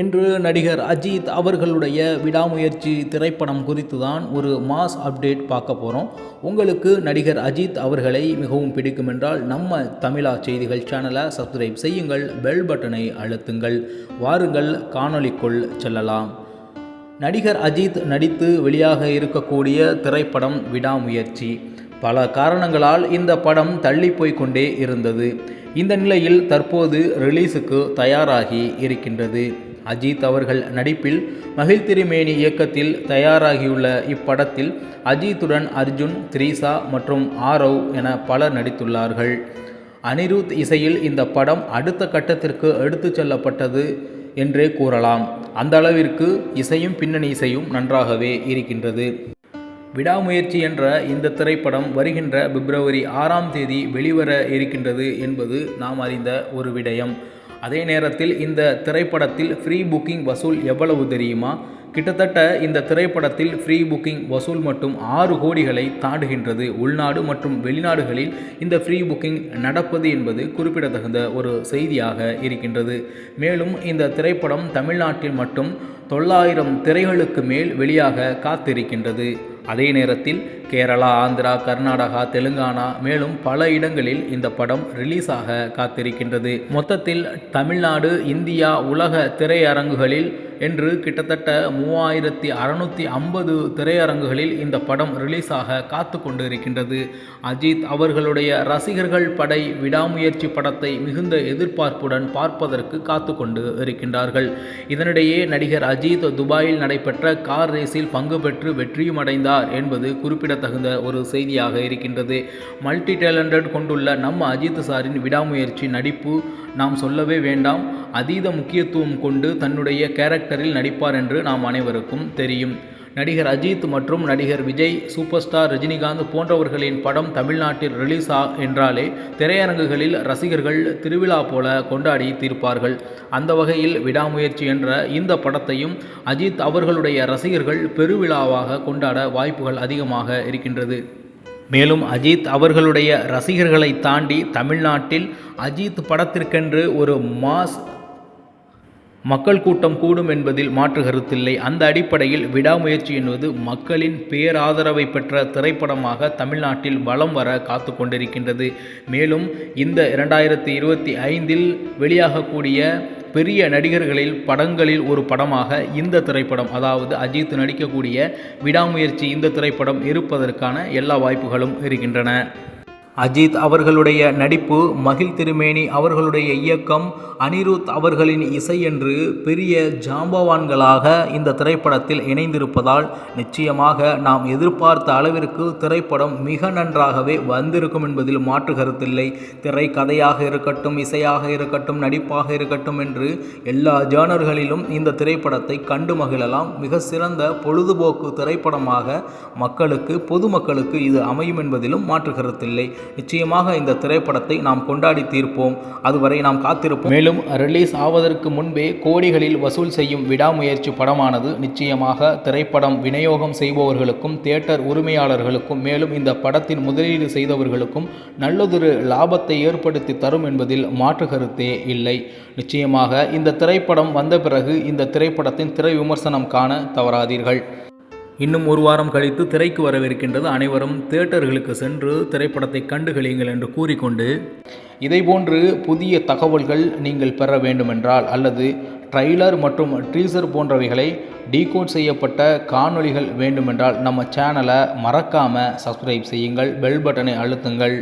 இன்று நடிகர் அஜித் அவர்களுடைய விடாமுயற்சி திரைப்படம் குறித்து தான் ஒரு மாஸ் அப்டேட் பார்க்க போகிறோம் உங்களுக்கு நடிகர் அஜித் அவர்களை மிகவும் பிடிக்கும் என்றால் நம்ம தமிழா செய்திகள் சேனலை சப்ஸ்கிரைப் செய்யுங்கள் பெல் பட்டனை அழுத்துங்கள் வாருங்கள் காணொளிக்குள் செல்லலாம். நடிகர் அஜித் நடித்து வெளியாக இருக்கக்கூடிய திரைப்படம் விடாமுயற்சி. பல காரணங்களால் இந்த படம் தள்ளி போய்கொண்டே இருந்தது. இந்த நிலையில் தற்போது ரிலீஸுக்கு தயாராகி இருக்கின்றது. அஜித் அவர்கள் நடிப்பில் மகிழ் திருமேனி இயக்கத்தில் தயாராகியுள்ள இப்படத்தில் அஜித்துடன் அர்ஜுன் த்ரீசா மற்றும் ஆரவ் என பலர் நடித்துள்ளார்கள். அனிருத் இசையில் இந்த படம் அடுத்த கட்டத்திற்கு எடுத்துச் செல்லப்பட்டது என்றே கூறலாம். அந்த அளவிற்கு இசையும் பின்னணி இசையும் நன்றாகவே இருக்கின்றது. விடாமுயற்சி என்ற இந்த திரைப்படம் வருகின்ற பிப்ரவரி ஆறாம் தேதி வெளிவர இருக்கின்றது என்பது நாம் அறிந்த ஒரு விடயம். அதே நேரத்தில் இந்த திரைப்படத்தில் ஃப்ரீ புக்கிங் வசூல் எவ்வளவு தெரியுமா? கிட்டத்தட்ட இந்த திரைப்படத்தில் ஃப்ரீ புக்கிங் வசூல் மட்டும் ஆறு கோடிகளை தாண்டுகின்றது. உள்நாடு மற்றும் வெளிநாடுகளில் இந்த ஃப்ரீ புக்கிங் நடப்பது என்பது குறிப்பிடத்தகுந்த ஒரு செய்தியாக இருக்கின்றது. மேலும் இந்த திரைப்படம் தமிழ்நாட்டில் மட்டும் தொள்ளாயிரம் திரைகளுக்கு மேல் வெளியாக காத்திருக்கின்றது. அதே நேரத்தில் கேரளா ஆந்திரா கர்நாடகா தெலுங்கானா மேலும் பல இடங்களில் இந்த படம் ரிலீஸ் ஆக காத்திருக்கின்றது. மொத்தத்தில் தமிழ்நாடு இந்தியா உலக திரையரங்குகளில் என்று கிட்டத்தட்ட மூவாயிரத்தி அறநூற்றி ஐம்பது திரையரங்குகளில் இந்த படம் ரிலீஸ் ஆக காத்து கொண்டு இருக்கின்றது அஜித் அவர்களுடைய ரசிகர்கள் படை விடாமுயற்சி படத்தை மிகுந்த எதிர்பார்ப்புடன் பார்ப்பதற்கு காத்து கொண்டு இருக்கின்றார்கள். இதனிடையே நடிகர் அஜித் துபாயில் நடைபெற்ற கார் ரேஸில் பங்கு பெற்று வெற்றியும் அடைந்தார் என்பது குறிப்பிட குறிப்பிடத்தகுந்த ஒரு செய்தியாக இருக்கின்றது. மல்டி டேலண்டட் கொண்டுள்ள நம்ம அஜித் சாரின் விடாமுயற்சி நடிப்பு நாம் சொல்லவே வேண்டாம். அதீத முக்கியத்துவம் கொண்டு தன்னுடைய கேரக்டரில் நடிப்பார் என்று நாம் அனைவருக்கும் தெரியும். நடிகர் அஜித் மற்றும் நடிகர் விஜய் சூப்பர் ஸ்டார் ரஜினிகாந்த் போன்றவர்களின் படம் தமிழ்நாட்டில் ரிலீஸ் ஆ என்றாலே திரையரங்குகளில் ரசிகர்கள் திருவிழா போல கொண்டாடி தீர்ப்பார்கள். அந்த வகையில் விடாமுயற்சி என்ற இந்த படத்தையும் அஜித் அவர்களுடைய ரசிகர்கள் பெருவிழாவாக கொண்டாட வாய்ப்புகள் அதிகமாக இருக்கின்றது. மேலும் அஜித் அவர்களுடைய ரசிகர்களை தாண்டி தமிழ்நாட்டில் அஜித் படத்திற்கென்று ஒரு மாஸ் மக்கள் கூட்டம் கூடும் என்பதில் மாற்று கருத்தில்லை. அந்த அடிப்படையில் விடாமுயற்சி என்பது மக்களின் பேராதரவை பெற்ற திரைப்படமாக தமிழ்நாட்டில் வலம் வர காத்து கொண்டிருக்கின்றது. மேலும் இந்த இரண்டாயிரத்தி இருபத்தி ஐந்தில் வெளியாகக்கூடிய பெரிய நடிகர்களில் படங்களில் ஒரு படமாக இந்த திரைப்படம் அதாவது அஜித் நடிக்கக்கூடிய விடாமுயற்சி இந்த திரைப்படம் இருப்பதற்கான எல்லா வாய்ப்புகளும் இருக்கின்றன. அஜித் அவர்களுடைய நடிப்பு மகிழ் திருமேனி அவர்களுடைய இயக்கம் அனிருத் அவர்களின் இசை என்று பெரிய ஜாம்பவான்களாக இந்த திரைப்படத்தில் இணைந்திருப்பதால் நிச்சயமாக நாம் எதிர்பார்த்த அளவிற்கு திரைப்படம் மிக நன்றாகவே வந்திருக்கும் என்பதில் மாற்று கருத்தில்லை. திரைக்கதையாக இருக்கட்டும் இசையாக இருக்கட்டும் நடிப்பாக இருக்கட்டும் என்று எல்லா ஜேனர்களிலும் இந்த திரைப்படத்தை கண்டு மகிழலாம். மிக சிறந்த பொழுதுபோக்கு திரைப்படமாக மக்களுக்கு பொதுமக்களுக்கு இது அமையும் என்பதிலும் மாற்று கருத்தில்லை. நிச்சயமாக இந்த திரைப்படத்தை நாம் கொண்டாடி தீர்ப்போம். அதுவரை நாம் காத்திருப்போம். மேலும் ரிலீஸ் ஆவதற்கு முன்பே கோடிகளில் வசூல் செய்யும் விடாமுயற்சி படமானது நிச்சயமாக திரைப்படம் விநியோகம் செய்பவர்களுக்கும் தியேட்டர் உரிமையாளர்களுக்கும் மேலும் இந்த படத்தின் முதலீடு செய்தவர்களுக்கும் நல்லதொரு லாபத்தை ஏற்படுத்தி தரும் என்பதில் மாற்று கருத்தே இல்லை. நிச்சயமாக இந்த திரைப்படம் வந்த பிறகு இந்த திரைப்படத்தின் திரை விமர்சனம் காண தவறாதீர்கள். இன்னும் ஒரு வாரம் கழித்து திரைக்கு வரவிருக்கின்றது அனைவரும் தியேட்டர்களுக்கு சென்று திரைப்படத்தை கண்டுகளியுங்கள் என்று கூறிக்கொண்டு இதைபோன்று புதிய தகவல்கள் நீங்கள் பெற வேண்டுமென்றால் அல்லது ட்ரைலர் மற்றும் ட்ரீசர் போன்றவைகளை டீகோட் செய்யப்பட்ட காணொளிகள் வேண்டுமென்றால் நம்ம சேனலை மறக்காமல் சப்ஸ்கிரைப் செய்யுங்கள் பெல் பட்டனை அழுத்துங்கள்.